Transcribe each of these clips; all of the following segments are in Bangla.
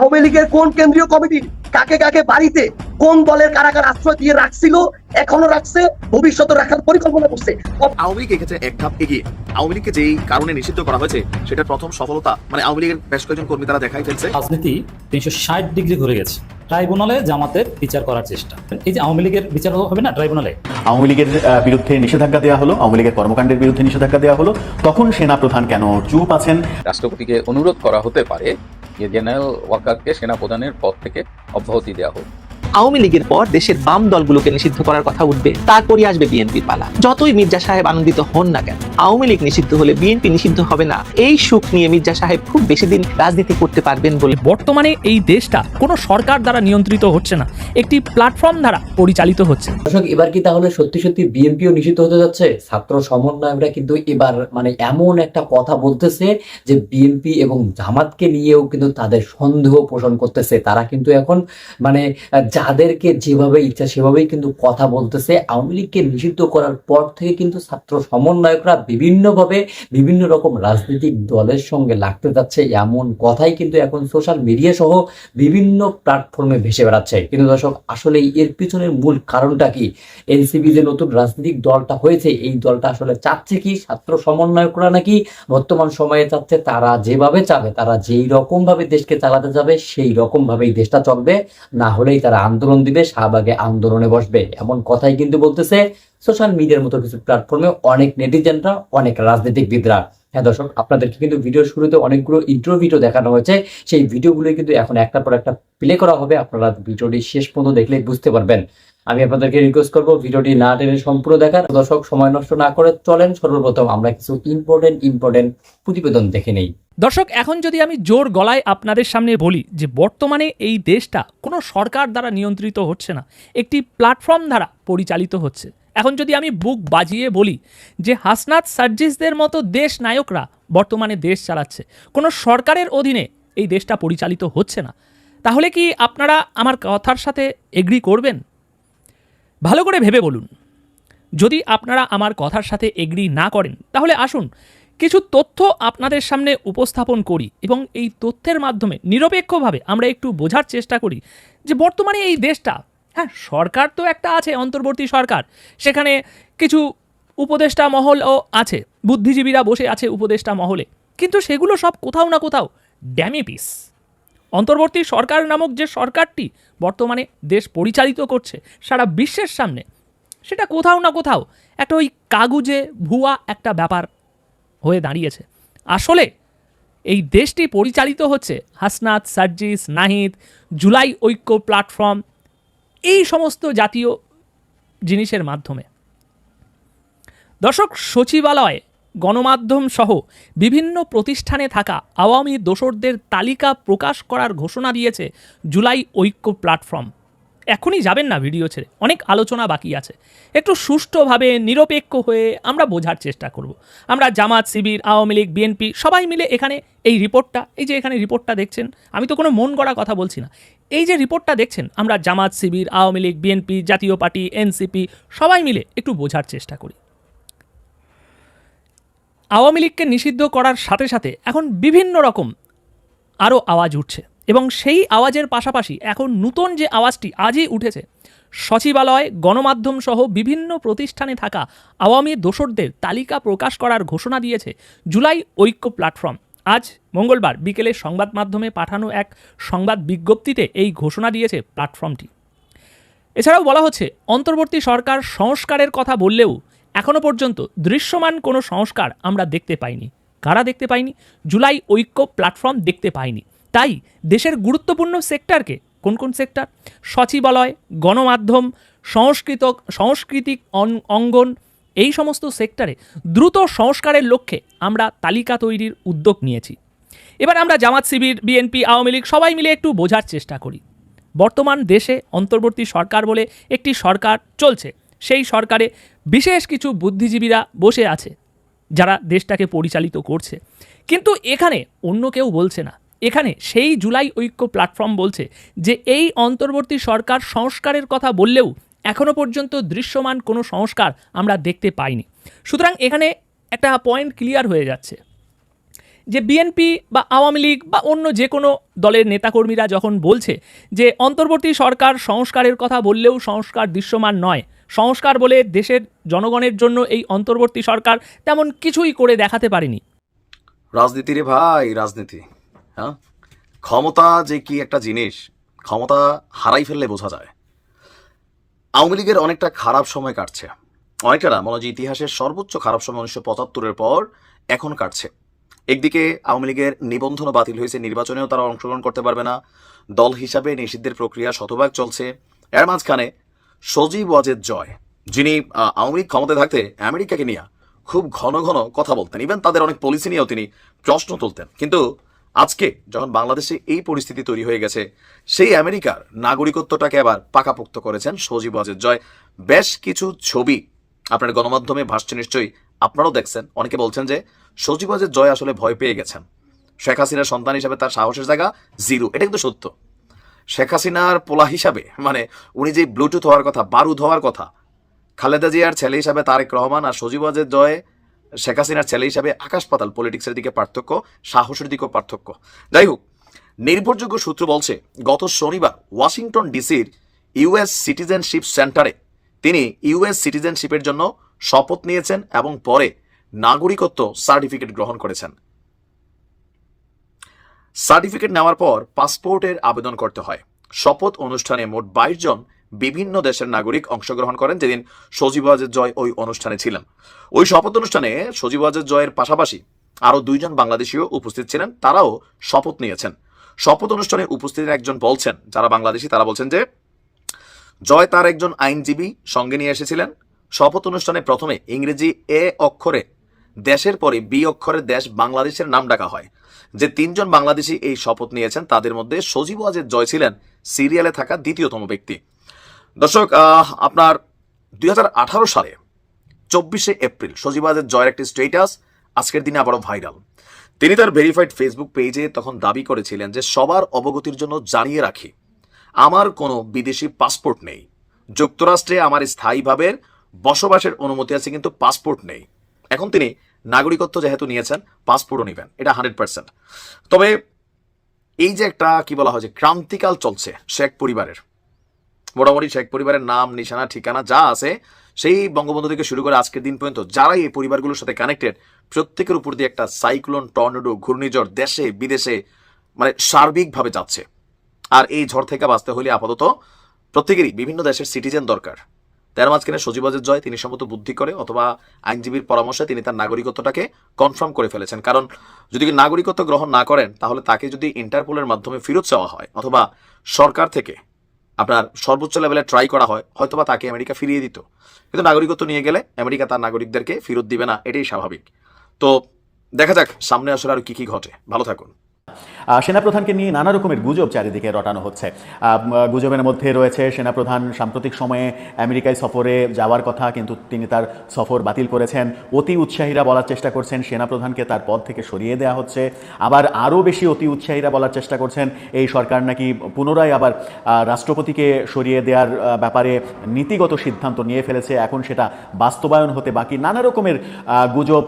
আওয়ামী লীগের কোন কেন্দ্রীয় কমিটি কাকে কাকে বাড়িতে কোন দলের কারা কারা আশ্রয় দিয়ে রাখছিল এখনও রাখছে ভবিষ্যতে রাখার পরিকল্পনা করছে। আওয়ামী লীগ এক্ষেত্রে এক ধাপ এগিয়ে। আওয়ামী লীগকে যেই কারণে নিষিদ্ধ করা হয়েছে সেটার প্রথম সফলতা মানে আওয়ামী লীগের বেশ কয়েকজন কর্মী তারা দেখাই ফেলছে। রাজনীতি তিনশো ষাট ডিগ্রি ঘুরে গেছে। ট্রাইব্যুনালে জামাতের বিচার করার চেষ্টা। এই যে আওয়ামী লীগের বিচার হবে না ট্রাইব্যুনালে? আওয়ামী লীগের বিরুদ্ধে নিষেধাজ্ঞা দেওয়া হলো আওয়ামী লীগের কর্মকাণ্ডের বিরুদ্ধে নিষেধাজ্ঞা দেওয়া হলো। তখন সেনা প্রধান কেন চুপ আছেন? রাষ্ট্রপতিকে অনুরোধ করা হতে পারে জেনারেল ওয়াকারকে সেনাপ্রধানের পদ থেকে অব্যাহতি দেওয়া হোক। আওয়ামী লীগের পর দেশের বাম দলগুলোকে নিষিদ্ধ করার কথা উঠবে তারপরই আসবে বিএনপির পালা। যতই মির্জা সাহেব আনন্দিত হন না কেন আওয়ামী লীগ নিষিদ্ধ হলে বিএনপি নিষিদ্ধ হবে না। এই সুখ নিয়ে মির্জা সাহেব খুব বেশি দিন রাজনীতি করতে পারবেন বলে বর্তমানে এই দেশটা কোনো সরকার দ্বারা নিয়ন্ত্রিত হচ্ছে না একটি প্ল্যাটফর্ম দ্বারা পরিচালিত হচ্ছে। দর্শক এবার কি তাহলে সত্যি সত্যি বিএনপিও নিষিদ্ধ হতে যাচ্ছে? ছাত্র সমন্বয়করা কিন্তু এবার মানে এমন একটা কথা বলতেছে যে বিএনপি এবং জামাতকে নিয়েও কিন্তু তাদের সন্দেহ পোষণ করতেছে। তারা কিন্তু এখন মানে যাদেরকে যেভাবে ইচ্ছা সেভাবেই কিন্তু কথা বলতেছে। আওয়ামী লীগকে নিষিদ্ধ করার পর থেকে কিন্তু ছাত্র সমন্বয়করা বিভিন্নভাবে বিভিন্ন রকম রাজনৈতিক দলের সঙ্গে লাগতে যাচ্ছে। এমন কথাই কিন্তু এখন সোশ্যাল মিডিয়া সহ বিভিন্ন প্ল্যাটফর্মে ভেসে বেড়াচ্ছে। কিন্তু দর্শক, আসলে এর পিছনের মূল কারণটা কি? এনসিপি যে নতুন রাজনৈতিক দলটা হয়েছে, এই দলটা আসলে চাচ্ছে কি ছাত্র সমন্বয়করা নাকি বর্তমান সময়ে চাচ্ছে তারা যেভাবে চাবে, তারা যেই রকম ভাবে দেশকে চালাতে যাবে, সেই রকম ভাবেই দেশটা চলবে। না হলেই তারা আন্দোলন দিবে, শাহবাগে আন্দোলনে বসবে। এমন কথাই কিন্তু বলতেছে সোশ্যাল মিডিয়ার মতো কিছু প্ল্যাটফর্মে অনেক নেটিজেনরা অনেক রাজনৈতিক বিদ্রা হ্যাঁ দর্শক, আপনাদেরকে কিন্তু ভিডিও শুরুতে অনেকগুলো ইন্ট্রো ভিডিও দেখানো হয়েছে। সেই ভিডিওগুলো কিন্তু এখন একটার পর একটা প্লে করা হবে। আপনারা ভিডিওটি শেষ পর্যন্ত দেখলে বুঝতে পারবেন। আমি আপনাদেরকে রিকোয়েস্ট করব ভিডিওটি না টেনে সম্পূর্ণ দেখার। দর্শক, সময় নষ্ট না করে চলেন। সর্বপ্রথম আমরা কিছু ইম্পর্টেন্ট ইম্পর্টেন্ট প্রতিবেদন দেখে নেই। দর্শক, এখন যদি আমি জোর গলায় আপনাদের সামনে বলি যে বর্তমানে এই দেশটা কোনো সরকার দ্বারা নিয়ন্ত্রিত হচ্ছে না, একটি প্ল্যাটফর্ম দ্বারা পরিচালিত হচ্ছে। এখন যদি আমি বুক বাজিয়ে বলি যে হাসনাত সার্জিসদের মতো দেশ নায়করা বর্তমানে দেশ চালাচ্ছে, কোনো সরকারের অধীনে এই দেশটা পরিচালিত হচ্ছে না, তাহলে কি আপনারা আমার কথার সাথে এগ্রি করবেন? ভালো করে ভেবে বলুন। যদি আপনারা আমার কথার সাথে এগ্রি না করেন, তাহলে আসুন, কিছু তথ্য আপনাদের সামনে উপস্থাপন করি এবং এই তথ্যের মাধ্যমে নিরপেক্ষভাবে আমরা একটু বোঝার চেষ্টা করি যে বর্তমানে এই দেশটা হ্যাঁ সরকার তো একটা আছে, অন্তর্বর্তী সরকার, সেখানে কিছু উপদেষ্টা মহলও আছে, বুদ্ধিজীবীরা বসে আছে উপদেষ্টা মহলে, কিন্তু সেগুলো সব কোথাও না কোথাও ড্যামি পিস অন্তর্বর্তী সরকার নামক যে সরকারটি বর্তমানে দেশ পরিচালিত করছে, সারা বিশ্বের সামনে, সেটা কোথাও না কোথাও একটা ওই কাগুজে ভুয়া একটা ব্যাপার হয়ে দাঁড়িয়েছে। আসলে এই দেশটি পরিচালিত হচ্ছে হাসনাত, সার্জিস, নাহিদ, জুলাই ঐক্য প্ল্যাটফর্ম, এই সমস্ত জাতীয় জিনিসের মাধ্যমে। দর্শক, সচিবালয় গণমাধ্যম সহ বিভিন্ন প্রতিষ্ঠানে থাকা আওয়ামী দোসরদের তালিকা প্রকাশ করার ঘোষণা দিয়েছে জুলাই ঐক্য প্ল্যাটফর্ম। এখনই যাবেন না ভিডিও ছেড়ে, অনেক আলোচনা বাকি আছে। একটু সুষ্ঠুভাবে নিরপেক্ষ হয়ে আমরা বোঝার চেষ্টা করব। আমরা জামাত, শিবির, আওয়ামী লীগ, বিএনপি সবাই মিলে এখানে এই রিপোর্টটা, এই যে এখানে রিপোর্টটা দেখছেন, আমি তো কোনো মন গড়া কথা বলছি না। এই যে রিপোর্টটা দেখছেন, আমরা জামাত, শিবির, আওয়ামী লীগ, বিএনপি, জাতীয় পার্টি, এনসিপি সবাই মিলে একটু বোঝার চেষ্টা করি। আওয়ামী লীগকে নিষিদ্ধ করার সাথে সাথে এখন বিভিন্ন রকম আরও আওয়াজ উঠছে। এবং সেই আওয়াজের পাশাপাশি এখন নূতন যে আওয়াজটি আজই উঠেছে, সচিবালয়, গণমাধ্যম সহ বিভিন্ন প্রতিষ্ঠানে থাকা আওয়ামী দোসরদের তালিকা প্রকাশ করার ঘোষণা দিয়েছে জুলাই ঐক্য প্ল্যাটফর্ম। আজ মঙ্গলবার বিকেলে সংবাদ মাধ্যমে পাঠানো এক সংবাদ বিজ্ঞপ্তিতে এই ঘোষণা দিয়েছে প্ল্যাটফর্মটি। এছাড়াও বলা হচ্ছে, অন্তর্বর্তী সরকার সংস্কারের কথা বললেও এখনও পর্যন্ত দৃশ্যমান কোনো সংস্কার আমরা দেখতে পাইনি। কারা দেখতে পাইনি? জুলাই ঐক্য প্ল্যাটফর্ম দেখতে পাইনি। তাই দেশের গুরুত্বপূর্ণ সেক্টরকে কোন কোন সেক্টর? সচিবালয়, গণমাধ্যম, সংস্কৃত, সাংস্কৃতিক অঙ্গন এই সমস্ত সেক্টরে দ্রুত সংস্কারের লক্ষ্যে আমরা তালিকা তৈরির উদ্যোগ নিয়েছি। এবার আমরা জামাত শিবির, বিএনপি, আওয়ামী লীগ সবাই মিলে একটু বোঝার চেষ্টা করি। বর্তমান দেশে অন্তর্বর্তী সরকার বলে একটি সরকার চলছে। সেই সরকারে বিশেষ কিছু বুদ্ধিজীবীরা বসে আছে, যারা দেশটাকে পরিচালিত করছে। কিন্তু এখানে অন্য কেউ বলছে না। এখানে সেই জুলাই ঐক্য প্ল্যাটফর্ম বলছে যে এই অন্তর্বর্তী সরকার সংস্কারের কথা বললেও এখনও পর্যন্ত দৃশ্যমান কোনো সংস্কার আমরা দেখতে পাইনি। সুতরাং এখানে একটা পয়েন্ট ক্লিয়ার হয়ে যাচ্ছে যে বিএনপি বা আওয়ামী লীগ বা অন্য যে কোনো দলের নেতাকর্মীরা যখন বলছে যে অন্তর্বর্তী সরকার সংস্কারের কথা বললেও সংস্কার দৃশ্যমান নয় সংস্কার বলে দেশের জনগণের জন্য এই অন্তর্বর্তী সরকার তেমন কিছুই করে দেখাতে পারেনি। রাজনীতি রে ভাই, রাজনীতি হ্যাঁ? ক্ষমতা যে কি একটা জিনিস, ক্ষমতা হারাই ফেললে বোঝা যায়। আওয়ামী লীগের অনেকটা খারাপ সময় কাটছে। অনেকটা না, মনে হয় ইতিহাসের সর্বোচ্চ খারাপ সময় উনিশশো পঁচাত্তরের পর এখন কাটছে। একদিকে আওয়ামী লীগের নিবন্ধনও বাতিল হয়েছে, নির্বাচনেও তারা অংশগ্রহণ করতে পারবে না। দল হিসাবে নিষিদ্ধের প্রক্রিয়া শতভাগ চলছে। এর মাঝখানে সজীব ওয়াজেদ জয়, যিনি আওয়ামী লীগ ক্ষমতায় থাকতে আমেরিকাকে নিয়ে খুব ঘন ঘন কথা বলতেন। ইভেন তাদের অনেক পলিসি নিয়েও তিনি প্রশ্ন তুলতেন। কিন্তু আজকে যখন বাংলাদেশে এই পরিস্থিতি তৈরি হয়ে গেছে, সেই আমেরিকার নাগরিকত্বটাকে আবার পাকাপোক্ত করেছেন সজীব ওয়াজেদ জয়। বেশ কিছু ছবি আপনার গণমাধ্যমে ভাসছে নিশ্চয়ই, আপনারাও দেখছেন। অনেকে বলছেন যে সজীব ওয়াজেদ জয় আসলে ভয় পেয়ে গেছেন। শেখ হাসিনার সন্তান হিসাবে তার সাহসের জায়গা জিরো। এটা কিন্তু সত্য। শেখ হাসিনার পোলা হিসাবে মানে উনি যে ব্লুটুথ হওয়ার কথা, বারুদ হওয়ার কথা, খালেদা জিয়ার ছেলে হিসাবে তারেক রহমান আর সজীব ওয়াজেদ জয়, শেখ হাসিনার ছেলে হিসাবে আকাশ পাতাল পলিটিক্সের দিকে পার্থক্য, সাহসের দিকেও পার্থক্য। যাই হোক নির্ভরযোগ্য সূত্র বলছে, গত শনিবার ওয়াশিংটন ডিসির ইউএস সিটিজেনশিপ সেন্টারে তিনি ইউএস সিটিজেনশিপের জন্য শপথ নিয়েছেন এবং পরে নাগরিকত্ব সার্টিফিকেট গ্রহণ করেছেন। সার্টিফিকেট নেওয়ার পর পাসপোর্টের আবেদন করতে হয়। শপথ অনুষ্ঠানে মোট বাইশ জন বিভিন্ন দেশের নাগরিক অংশগ্রহণ করেন যেদিন সজীব ওয়াজেদ জয় ওই অনুষ্ঠানে ছিলেন। ওই শপথ অনুষ্ঠানে সজীব ওয়াজেদ জয়ের পাশাপাশি আরও দুইজন বাংলাদেশিও উপস্থিত ছিলেন, তারাও শপথ নিয়েছেন। শপথ অনুষ্ঠানে উপস্থিত একজন বলছেন, যারা বাংলাদেশি, তারা বলছেন যে, জয় তার একজন আইনজীবী সঙ্গে নিয়ে এসেছিলেন। শপথ অনুষ্ঠানে প্রথমে ইংরেজি এ অক্ষরে দেশের পরে বি অক্ষরে দেশ বাংলাদেশের নাম ডাকা হয়। যে তিনজন বাংলাদেশি এই শপথ নিয়েছেন, তাদের মধ্যে সজীব ওয়াজেদ জয় ছিলেন সিরিয়ালে থাকা দ্বিতীয়তম ব্যক্তি। দর্শক আপনার দুই হাজার আঠারো সালে চব্বিশে এপ্রিল সজীব ওয়াজেদ জয়ের একটি স্টেটাস আজকের দিনে আবারও ভাইরাল তিনি তার ভেরিফাইড ফেসবুক পেজে তখন দাবি করেছিলেন যে সবার অবগতির জন্য জানিয়ে রাখি, আমার কোনো বিদেশি পাসপোর্ট নেই। যুক্তরাষ্ট্রে আমার স্থায়ীভাবে বসবাসের অনুমতি আছে, কিন্তু পাসপোর্ট নেই। এখন তিনি নাগরিকত্ব যেহেতু নিয়েছেন পাসপোর্টও নেবেন। এটা হান্ড্রেড পার্সেন্ট তবে এই যে একটা, কি বলা হয় যে, ক্রান্তিকাল চলছে শেখ পরিবারের। মোটামুটি শেখ পরিবারের নাম, নিশানা, ঠিকানা যা আছে, সেই বঙ্গবন্ধু থেকে শুরু করে আজকের দিন পর্যন্ত যারাই এই পরিবারগুলোর সাথে কানেক্টেড প্রত্যেকের উপর দিয়ে একটা সাইক্লোন টর্নেডো ঘূর্ণিঝড় দেশে, বিদেশে মানে সার্বিকভাবে যাচ্ছে। আর এই ঝড় থেকে বাঁচতে হলে আপাতত প্রত্যেকেরই, বিভিন্ন দেশের সিটিজেন দরকার। তার মাঝখানে সজীবাজের জয় তিনি সম্ভবত বুদ্ধি করে অথবা আইনজীবীর পরামর্শে তিনি তার নাগরিকত্বটাকে কনফার্ম করে ফেলেছেন। কারণ যদি নাগরিকত্ব গ্রহণ না করেন, তাহলে তাকে যদি ইন্টারপোলের মাধ্যমে ফেরত চাওয়া হয় অথবা সরকার থেকে আপনার সর্বোচ্চ লেভেলে ট্রাই করা হয়, হয়তোবা তাকে আমেরিকা ফিরিয়ে দিত। কিন্তু নাগরিকত্ব নিয়ে গেলে আমেরিকা তার নাগরিকদেরকে ফেরত দিবে না, এটাই স্বাভাবিক। তো দেখা যাক সামনে আসলে আর কি কি ঘটে। ভালো থাকুন। সেনাপ্রধানকে নিয়ে নানা রকমের গুজব চারিদিকে রটানো হচ্ছে। গুজবের মধ্যে রয়েছে, সেনাপ্রধান সাম্প্রতিক সময়ে আমেরিকায় সফরে যাওয়ার কথা, কিন্তু তিনি তার সফর বাতিল করেছেন। অতি উৎসাহীরা বলার চেষ্টা করছেন, সেনাপ্রধানকে তার পদ থেকে সরিয়ে দেওয়া হচ্ছে। আবার আরও বেশি অতি উৎসাহীরা বলার চেষ্টা করছেন, এই সরকার নাকি পুনরায় আবার রাষ্ট্রপতিকে সরিয়ে দেওয়ার ব্যাপারে নীতিগত সিদ্ধান্ত নিয়ে ফেলেছে। এখন সেটা বাস্তবায়ন হতে বাকি। নানা রকমের গুজব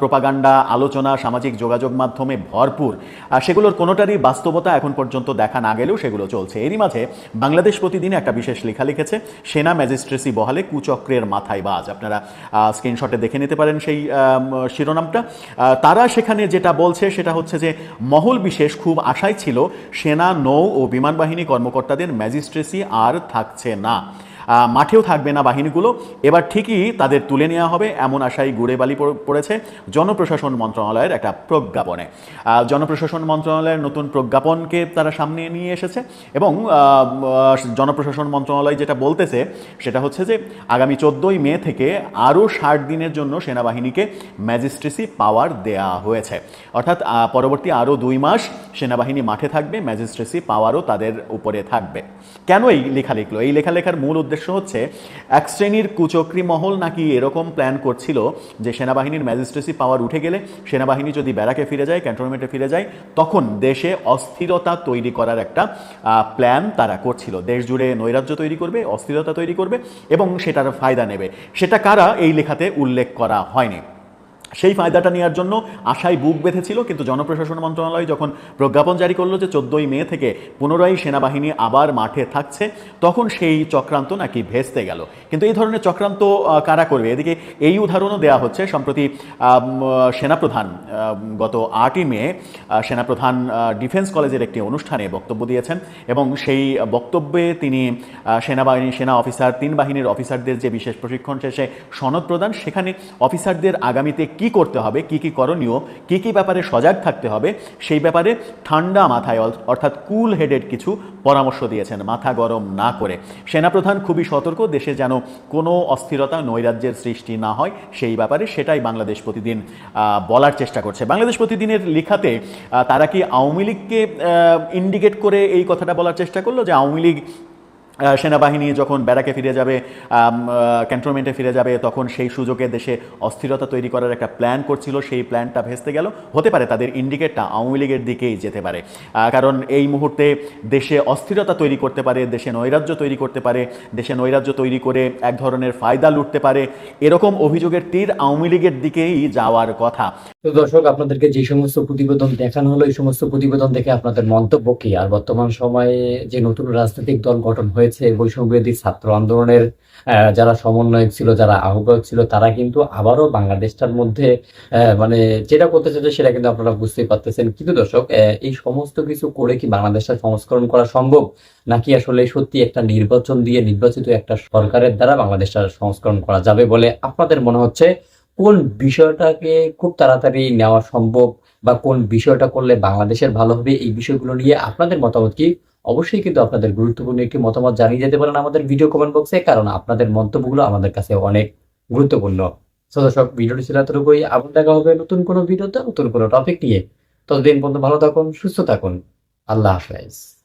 প্রপাগান্ডা, আলোচনা, সামাজিক যোগাযোগ মাধ্যমে ভরপুর। সেগুলোর কোনোটারই বাস্তবতা এখন পর্যন্ত দেখা না গেলেও সেগুলো চলছে। এরই মাঝে বাংলাদেশ প্রতিদিন একটা বিশেষ লেখা লিখেছে, সেনা ম্যাজিস্ট্রেসি বহালে কুচক্রের মাথায় বাজ। আপনারা স্ক্রিনশটে দেখে নিতে পারেন সেই শিরোনামটা। তারা সেখানে যেটা বলছে সেটা হচ্ছে যে, মহল বিশেষ খুব আশায় ছিল, সেনা, নৌ ও বিমান বাহিনী কর্মকর্তাদের ম্যাজিস্ট্রেসি আর থাকছে না। মাঠেও থাকবে না বাহিনীগুলো। এবার ঠিকই তাদের তুলে নেওয়া হবে এমন আশায় গুড়ে বালি পড়েছে জনপ্রশাসন মন্ত্রণালয়ের একটা প্রজ্ঞাপনে। জনপ্রশাসন মন্ত্রণালয়ের নতুন প্রজ্ঞাপনকে তারা সামনে নিয়ে এসেছে এবং জনপ্রশাসন মন্ত্রণালয় যেটা বলতেছে সেটা হচ্ছে যে আগামী চোদ্দোই মে থেকে আরও ষাট দিনের জন্য সেনাবাহিনীকে ম্যাজিস্ট্রেসি পাওয়ার দেয়া হয়েছে। অর্থাৎ পরবর্তী আরও দুই মাস সেনাবাহিনী মাঠে থাকবে, ম্যাজিস্ট্রেসি পাওয়ারও তাদের উপরে থাকবে। কেন এই লেখা লিখলো? এই লেখা লেখার মূল উদ্দেশ্য হচ্ছে, এক শ্রেণির কুচক্রি মহল নাকি এরকম প্ল্যান করছিল যে সেনাবাহিনীর ম্যাজিস্ট্রেসি পাওয়ার উঠে গেলে সেনাবাহিনী যদি ব্যারাকে ফিরে যায় ক্যান্টনমেন্টে ফিরে যায়, তখন দেশে অস্থিরতা তৈরি করার একটা প্ল্যান তারা করছিল। দেশ জুড়ে নৈরাজ্য তৈরি করবে, অস্থিরতা তৈরি করবে এবং সেটার ফায়দা নেবে। সেটা কারা এই লেখাতে উল্লেখ করা হয়নি? সেই ফায়দাটা নেওয়ার জন্য আশায় বুক বেঁধেছিল, কিন্তু জনপ্রশাসন মন্ত্রণালয় যখন প্রজ্ঞাপন জারি করল যে চোদ্দোই মে থেকে পুনরায় সেনাবাহিনী আবার মাঠে থাকছে, তখন সেই চক্রান্ত নাকি ভেস্তে গেল। কিন্তু এই ধরনের চক্রান্ত কারা করবে? এদিকে এই উদাহরণও দেওয়া হচ্ছে, সম্প্রতি সেনাপ্রধান গত আটই মে সেনাপ্রধান ডিফেন্স কলেজের একটি অনুষ্ঠানে বক্তব্য দিয়েছেন এবং সেই বক্তব্যে তিনি সেনাবাহিনী, সেনা অফিসার, তিন বাহিনীর অফিসারদের যে বিশেষ প্রশিক্ষণ শেষে সনদ প্রদান, সেখানে অফিসারদের আগামীতে কি করতে হবে, কি কি করণীয়, কি কি ব্যাপারে সজাগ থাকতে হবে, সেই ব্যাপারে ঠান্ডা মাথায় অর্থাৎ কুল হেডেড কিছু পরামর্শ দিয়েছেন, মাথা গরম না করে। সেনাপ্রধান খুবই সতর্ক, দেশে যেন কোনো অস্থিরতা নৈরাজ্যের সৃষ্টি না হয়, সেই ব্যাপারে সেটাই বাংলাদেশ প্রতিদিন বলার চেষ্টা করছে। বাংলাদেশ প্রতিদিনের লেখাতে তারা কি আওয়ামী লীগকে ইন্ডিকেট করে এই কথাটা বলার চেষ্টা করল যে আওয়ামী লীগ সেনাবাহিনী যখন ব্যারাকে ফিরে যাবে ক্যান্টনমেন্টে ফিরে যাবে, তখন সেই সুযোগে দেশে অস্থিরতা তৈরি করার একটা প্ল্যান করছিল। সেই প্ল্যানটা ভেস্তে গেল। হতে পারে তাদের ইন্ডিকেটটা আওয়ামী লীগের দিকেই যেতে পারে। কারণ এই মুহূর্তে দেশে অস্থিরতা তৈরি করতে পারে, দেশে নৈরাজ্য তৈরি করতে পারে, দেশে নৈরাজ্য তৈরি করে এক ধরনের ফায়দা লুটতে পারে। এরকম অভিযোগের তীর আওয়ামী লীগের দিকেই যাওয়ার কথা। তো দর্শক, আপনাদেরকে যে সমস্ত প্রতিবেদন দেখানো হলো, এই সমস্ত প্রতিবেদন দেখে আপনাদের মন্তব্য কি? আর বর্তমান সময়ে যে নতুন রাজনৈতিক দল গঠন হয়েছে বৈষম্যবিরোধী ছাত্র আন্দোলনের যারা সমন্বয়ক ছিল, যারা আহ্বায়ক ছিল, তারা কিন্তু আবারও বাংলাদেশটার মধ্যে মানে যেটা করতে চাইছে সেটা কিন্তু আপনারা বুঝতেই পারতেছেন। কিন্তু দর্শক এই সমস্ত কিছু করে কি বাংলাদেশটা সংস্করণ করা সম্ভব? নাকি আসলে সত্যি একটা নির্বাচন দিয়ে নির্বাচিত একটা সরকারের দ্বারা বাংলাদেশটা সংস্করণ করা যাবে বলে আপনাদের মনে হচ্ছে? কোন বিষয়টাকে খুব তাড়াতাড়ি নেওয়া সম্ভব বা কোন বিষয়টা করলে বাংলাদেশের ভালো হবে? এই বিষয়গুলো নিয়ে আপনাদের মতামত কি? অবশ্যই কিন্তু আপনাদের গুরুত্বপূর্ণ একটি মতামত জানিয়ে যেতে পারেন আমাদের ভিডিও কমেন্ট বক্সে কারণ আপনাদের মন্তব্যগুলো আমাদের কাছে অনেক গুরুত্বপূর্ণ। তো ভিডিওটি ছিল এতটুকুই। আবার দেখা হবে নতুন কোনো ভিডিওতে নতুন কোনো টপিক নিয়ে। ততদিন পর্যন্ত ভালো থাকুন, সুস্থ থাকুন। আল্লাহ হাফেজ।